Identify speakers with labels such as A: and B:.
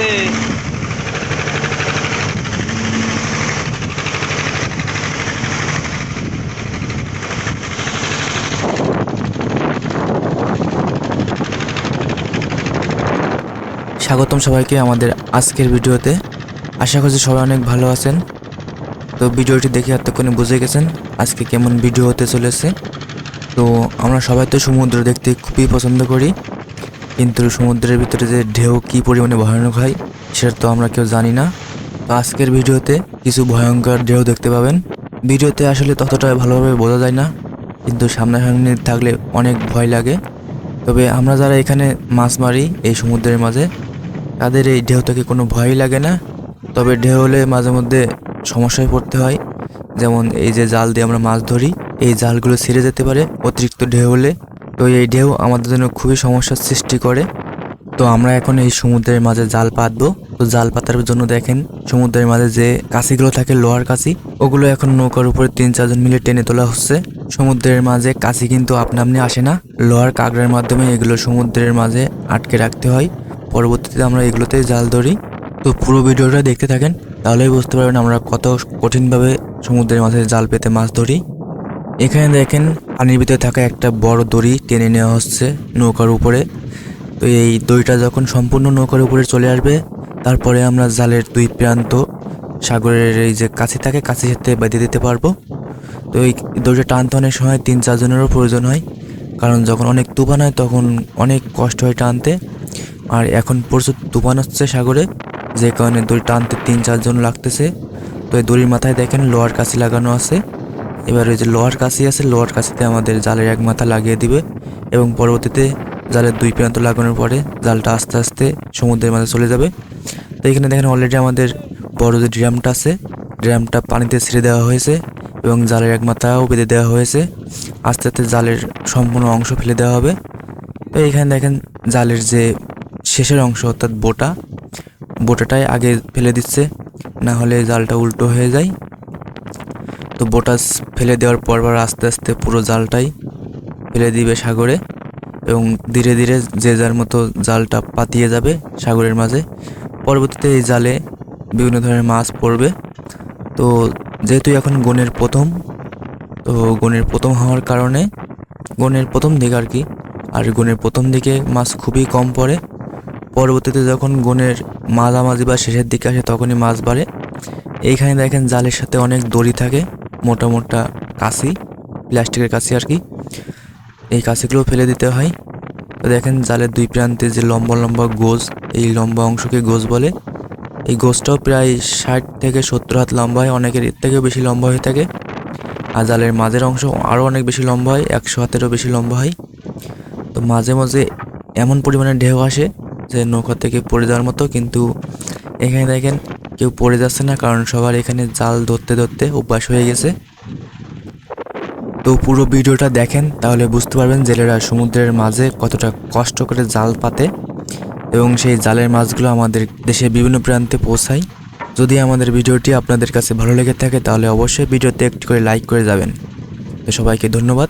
A: গেছে
B: স্বাগতম সবাইকে আমাদের আজকের ভিডিওতে। আশা করছি সবাই অনেক ভালো আছেন। তো ভিডিওটি দেখে এতক্ষণে বুঝে গেছেন আজকে কেমন ভিডিও হতে চলেছে। তো আমরা সবাই তো সমুদ্র দেখতে খুবই পছন্দ করি। কিন্তু সমুদ্রের ভিতরে যে ঢেউ কী পরিমাণে ভয়ানক হয়, সেটা তো আমরা কেউ জানি না। আজকের ভিডিওতে কিছু ভয়ঙ্কর ঢেউ দেখতে পাবেন। ভিডিওতে আসলে ততটা ভালোভাবে বোঝা যায় না, কিন্তু সামনাসামনি থাকলে অনেক ভয় লাগে। তবে আমরা যারা এখানে মাছ মারি এই সমুদ্রের মাঝে, তাদের এই ঢেউ থেকে কোনো ভয়ই লাগে না। তবে ঢেউ হলে মাঝে মধ্যে সমস্যায় পড়তে হয়। যেমন এই যে জাল দিয়ে আমরা মাছ ধরি, এই জালগুলো ছিঁড়ে যেতে পারে। অতিরিক্ত ঢেউ হলে তো এই ঢেউ আমাদের জন্য খুবই সমস্যার সৃষ্টি করে। তো আমরা এখন এই সমুদ্রের মাঝে জাল পাতবো। তো জাল পাতার জন্য দেখেন, সমুদ্রের মাঝে যে কাছিগুলো থাকে, লোহার কাছি, ওগুলো এখন নৌকার উপরে তিন চারজন মিলে টেনে তোলা হচ্ছে। সমুদ্রের মাঝে কাছি কিন্তু আপনা আসে না। লোহার কাগড়ের মাধ্যমে এগুলো সমুদ্রের মাঝে আটকে রাখতে হয়। পরবর্তীতে আমরা এগুলোতে জাল ধরি। তো পুরো ভিডিওটা দেখতে থাকেন, তাহলেই বুঝতে পারবেন আমরা কত কঠিনভাবে সমুদ্রের মাঝে জাল পেতে মাছ ধরি। এখানে দেখেন পানির ভিতরে থাকা একটা বড় দড়ি টেনে নেওয়া হচ্ছে নৌকার উপরে। তো এই দড়িটা যখন সম্পূর্ণ নৌকার উপরে চলে আসবে, তারপরে আমরা জালের দুই প্রান্ত সাগরের এই যে কাছে থাকে, কাছে সাথে বেঁধে দিতে পারব। তো এই দড়িটা টানতে অনেক সময় তিন চারজনেরও প্রয়োজন হয়, কারণ যখন অনেক তুফান হয় তখন অনেক কষ্ট হয় টানতে। আর এখন প্রচুর তুফান হচ্ছে সাগরে, যে কারণে দড়ি টানতে তিন চারজন লাগতেছে। তো এই দড়ির মাথায় দেখেন লোহার কাছি লাগানো আছে। এবার ওই যে লোহার কাছি আছে, লোহার কাছিতে আমাদের জালের এক মাথা লাগিয়ে দিবে এবং পরবর্তীতে জালের দুই প্রান্ত লাগানোর পরে জালটা আস্তে আস্তে সমুদ্রের মাঝে চলে যাবে। তো এখানে দেখেন অলরেডি আমাদের বড় যে ড্রামটা আছে, ড্রামটা পানিতে ছেড়ে দেওয়া হয়েছে এবং জালের এক মাথাও বেঁধে দেওয়া হয়েছে। আস্তে আস্তে জালের সম্পূর্ণ অংশ ফেলে দেওয়া হবে। তো এখানে দেখেন জালের যে শেষের অংশ অর্থাৎ বোটা, বোটাটাই আগে ফেলে দিচ্ছে, না হলে জালটা উল্টো হয়ে যায়। তো বোটাস ফেলে দেওয়ার পর আবার আস্তে আস্তে পুরো জালটাই ফেলে দিবে সাগরে এবং ধীরে ধীরে যে যার মতো জালটা পাতিয়ে যাবে সাগরের মাঝে। পরবর্তীতে এই জালে বিভিন্ন ধরনের মাছ পড়বে। তো যেহেতু এখন গনের প্রথম, তো গনের প্রথম হওয়ার কারণে গনের প্রথম দিকে আর কি। আর গনের প্রথম দিকে মাছ খুবই কম পড়ে। পরবর্তীতে যখন গনের মাঝামাঝি বা শেষের দিকে আসে তখনই মাছ বাড়ে। এইখানে দেখেন জালের সাথে অনেক দড়ি থাকে। মোটা মোটা কাশি, প্লাস্টিকের কাশি আর কি। এই কাশিগুলো ফেলে দিতে হয়। দেখেন জালের দুই প্রান্তে যে লম্বা লম্বা গোজ এই লম্বা অংশকে গোজ বলে। এই গোজটাও প্রায় ষাট থেকে সত্তর হাত লম্বা হয়, অনেকের এর থেকেও বেশি লম্বা হয়ে থাকে। আর জালের মাঝের অংশ আরও অনেক বেশি লম্বা হয়, একশো হাতেরও বেশি লম্বা হয়। তো মাঝে মাঝে এমন পরিমাণে ঢেউ আসে যে নৌকা থেকে পড়ে যাওয়ার মতো, কিন্তু এখানে দেখেন কেউ পড়ে যাচ্ছে না, কারণ সবার এখানে জাল ধরতে ধরতে অভ্যাস হয়ে গেছে। তো পুরো ভিডিওটা দেখেন, তাহলে বুঝতে পারবেন জেলেরা সমুদ্রের মাঝে কতটা কষ্ট করে জাল পাতে এবং সেই জালের মাছগুলো আমাদের দেশের বিভিন্ন প্রান্তে পৌঁছায়। যদি আমাদের ভিডিওটি আপনাদের কাছে ভালো লেগে থাকে, তাহলে অবশ্যই ভিডিওতে একটি করে লাইক করে যাবেন। তো সবাইকে ধন্যবাদ।